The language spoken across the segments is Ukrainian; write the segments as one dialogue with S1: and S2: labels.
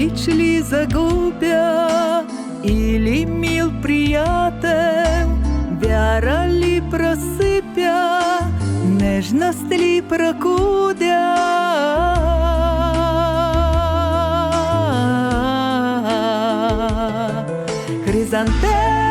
S1: свічлі загубя, или мил приятел, вяра ли просипя, нежност ли прокудя. Хризантемі,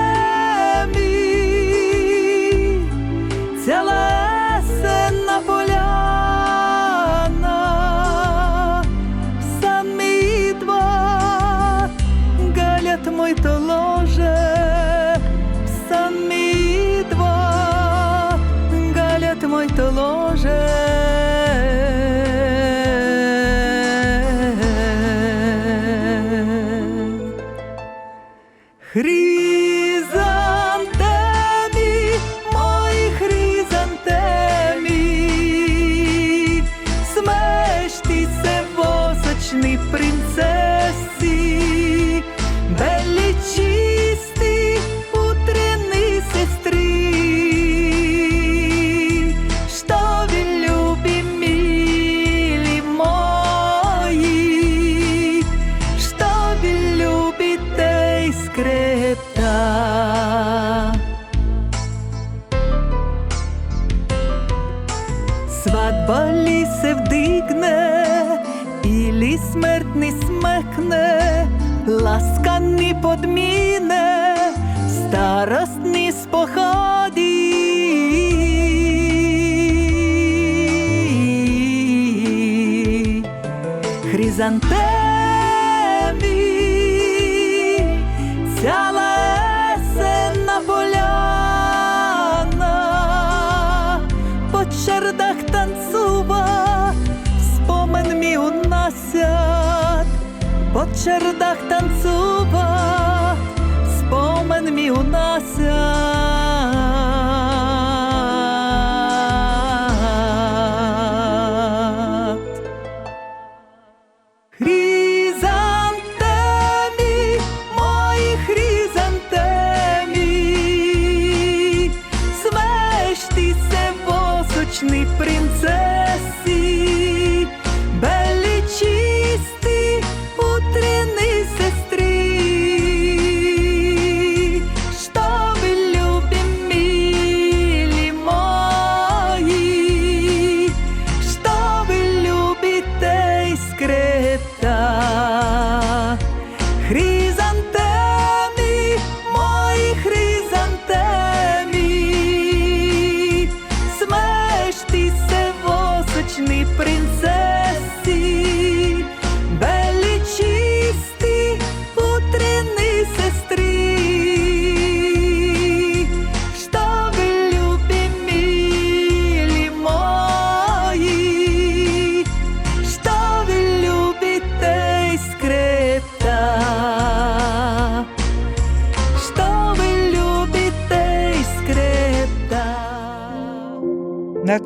S1: Хризантемі, Хризантемі, ціла есенна поляна, по чердах танцува, спомен мій унася, по чердах танцювать,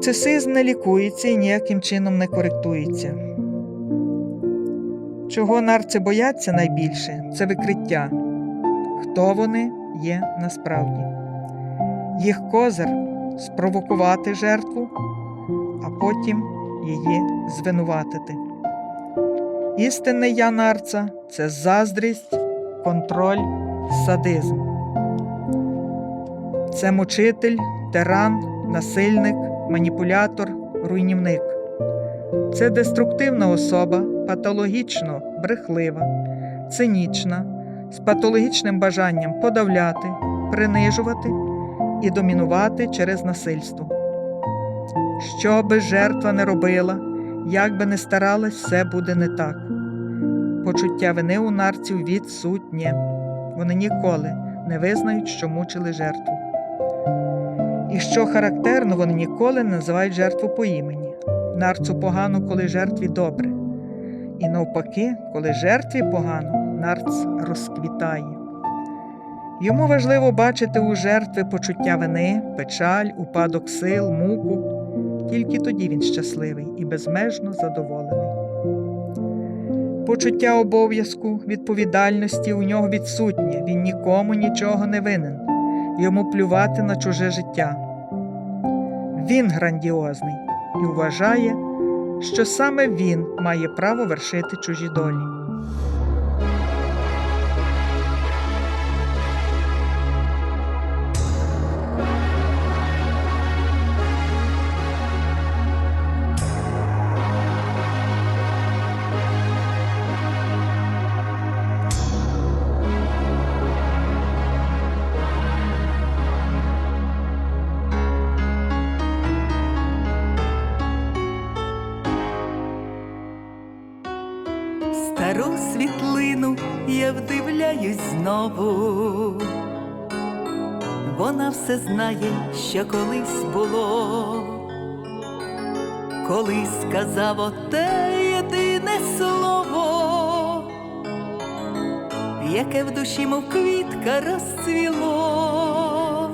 S2: Нарцисизм не лікується і ніяким чином не коректується. Чого нарци бояться найбільше це викриття, хто вони є насправді. Їх козир спровокувати жертву, а потім її звинуватити. Істинне я нарца це заздрість, контроль, садизм. Це мучитель, тиран, насильник, маніпулятор, руйнівник. Це деструктивна особа, патологічно брехлива, цинічна, з патологічним бажанням подавляти, принижувати і домінувати через насильство. Що би жертва не робила, як би не старалась, все буде не так. Почуття вини у нарців відсутнє. Вони ніколи не визнають, що мучили жертву. І що характерно, вони ніколи не називають жертву по імені. Нарцу погано, коли жертві добре. І навпаки, коли жертві погано, нарц розквітає. Йому важливо бачити у жертви почуття вини, печаль, упадок сил, муку. Тільки тоді він щасливий і безмежно задоволений. Почуття обов'язку, відповідальності у нього відсутнє, він нікому нічого не винен, йому плювати на чуже життя. Він грандіозний і вважає, що саме він має право вершити чужі долі.
S1: Стару світлину я вдивляюсь знову. Вона все знає, що колись було. Коли сказав оте єдине слово, яке в душі, мов квітка розцвіло,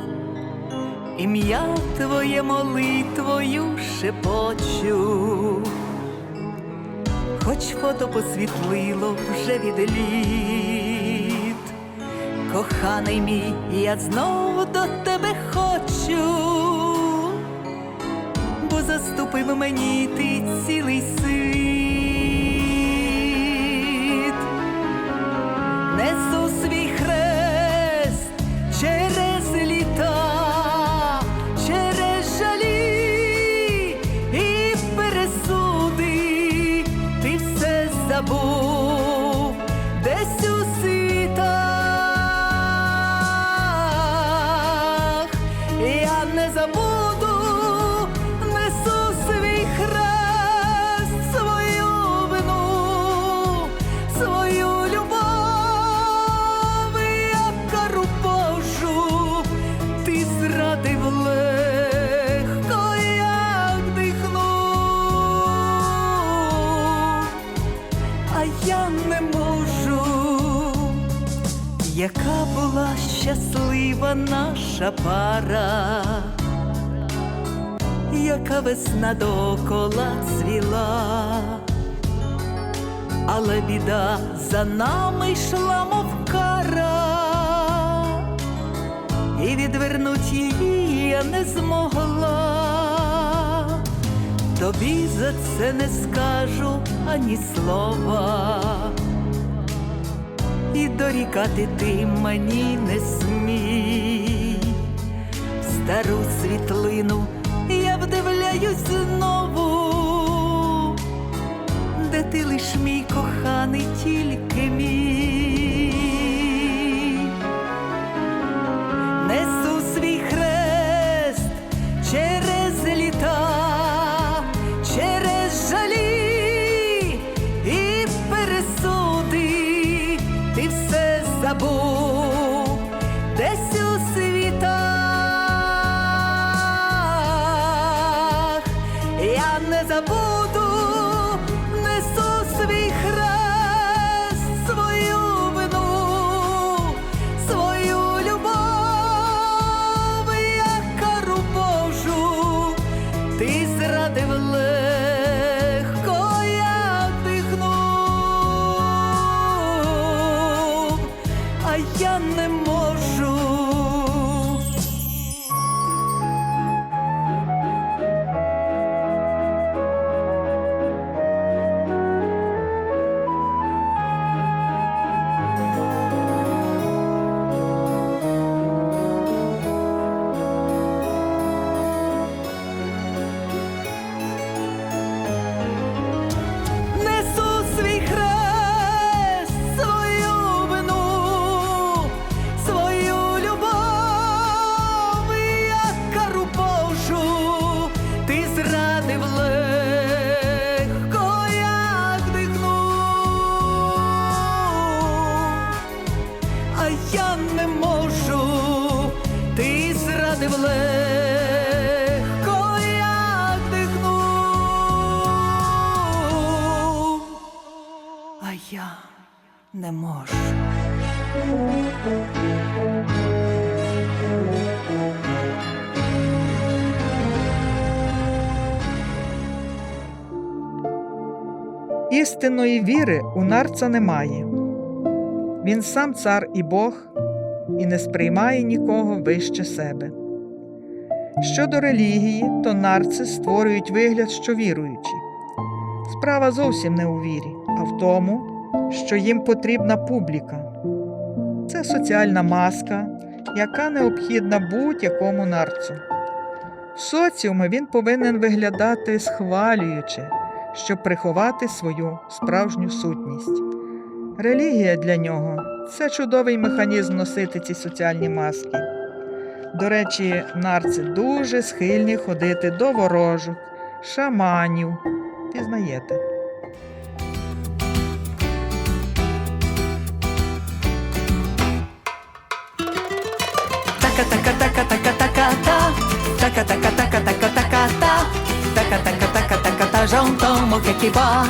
S1: ім'я твоє молитвою шепочу, хоч фото посвітлило вже від літ. Коханий мій, я знову до тебе хочу, бо заступив мені ти цілий світ. Весна докола цвіла, але біда за нами йшла, мов кара, і відвернуть її я не змогла. Тобі за це не скажу ані слова і дорікати ти мені не смій. Стару світлину я знову, де ти лиш мій коханий, тільки мій. Я не можу. А я не можу.
S2: Істинної віри у нарца немає. Він сам цар і Бог і не сприймає нікого вище себе. Щодо релігії, то нарци створюють вигляд, що віруючі. Справа зовсім не у вірі, а в тому, що їм потрібна публіка. Це соціальна маска, яка необхідна будь-якому нарцу. В соціумі він повинен виглядати схвалююче, щоб приховати свою справжню сутність. Релігія для нього це чудовий механізм носити ці соціальні маски. До речі, нарци дуже схильні ходити до ворожок, шаманів. Пізнаєте.
S1: J'entends mon qui bat.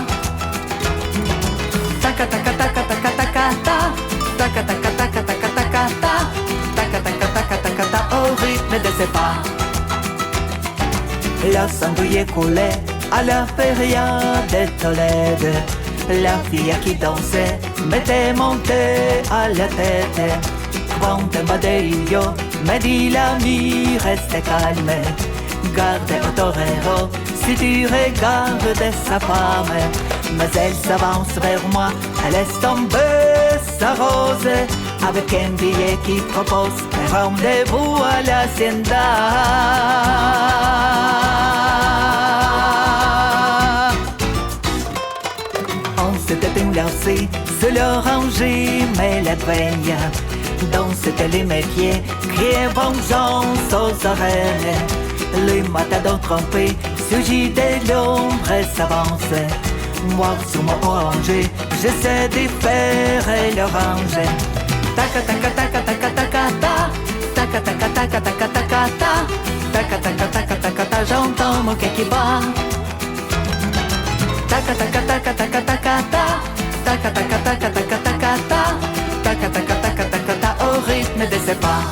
S1: Taka taka taka taka taka ta taka taka taka taka taka ta taka taka taka taka ta au rythme de ses pas. La cendrier coulait à la feria de Tolède. La fille qui dansait m'était montée à la tête. Quand un badillo me dit l'ami reste calme. Garde torero si tu regardes sa femme. Mais elle s'avance vers moi elle laisse tomber sa rose avec un billet qui propose un rendez-vous à l'hacienda on s'était enlacé sur l'oranger, mais la Dans c'était les métiers, criait vengeance aux arènes Les matadors trompés, surgit de l'ombre et s'avance Moi sur mon oranger, j'essaie de faire l'orange Taca taca taca taca taca ta Taca taca taca taca taca ta Taca taca taca taca ta J'entends mon cœur qui bat Taka taka taka taka taka ta Taka taka taka taka rythme de ses pas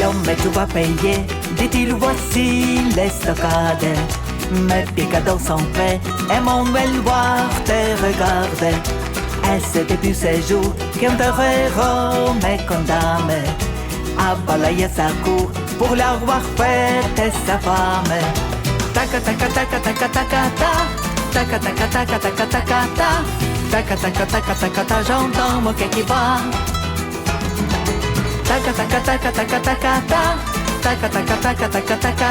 S1: L'homme tout va payer, dit-il voici l'estocade. Mes picadors sont prêts et mon bel voir te regarde. Est-ce depuis ces jours qu'un torero me condamne à balayer sa cour pour l'avoir faite et sa femme. Taka taka taka taka taka ta, taca taca taca taca taca taca taca taca taca taca j'entends mon qui bat taca taca taca taca taca taca taca taca taca taca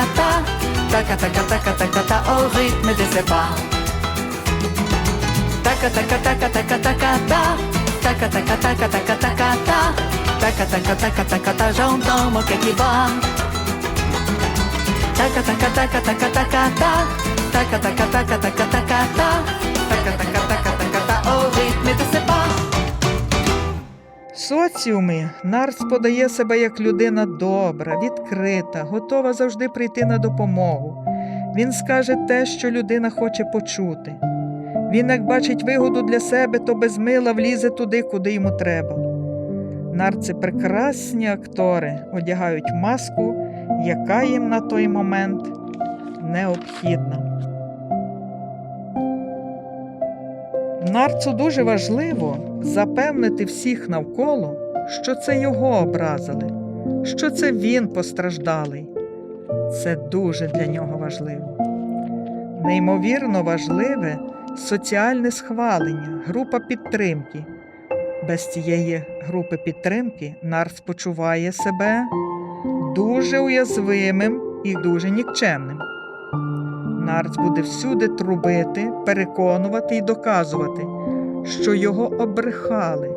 S1: taca taca taca taca taca au rythme de ses pas taca taca taca taca taca taca taca taca taca taca taca taca taca taca taca j'entends mon qui bat taca taca taca taca taca taca taka ta, taka taka taka taka ta, au rythme de ses pas.
S2: Соціумі Нарс подає себе як людина добра, відкрита, готова завжди прийти на допомогу. Він скаже те, що людина хоче почути. Він, як бачить вигоду для себе, то без мила влізе туди, куди йому треба. Нарци прекрасні актори одягають маску, яка їм на той момент необхідна. Нарцу дуже важливо запевнити всіх навколо, що це його образили, що це він постраждалий. Це дуже для нього важливо. Неймовірно важливе соціальне схвалення, група підтримки. Без цієї групи підтримки Нарц почуває себе дуже уязвимим і дуже нікчемним. Нарц буде всюди трубити, переконувати і доказувати, що його обрехали.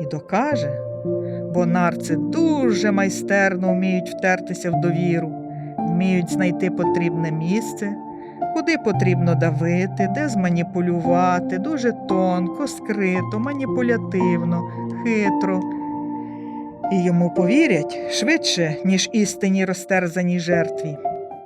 S2: І докаже, бо нарци дуже майстерно вміють втертися в довіру, вміють знайти потрібне місце, куди потрібно давити, де зманіпулювати, дуже тонко, скрито, маніпулятивно, хитро. І йому повірять швидше, ніж істинній розтерзаній жертві.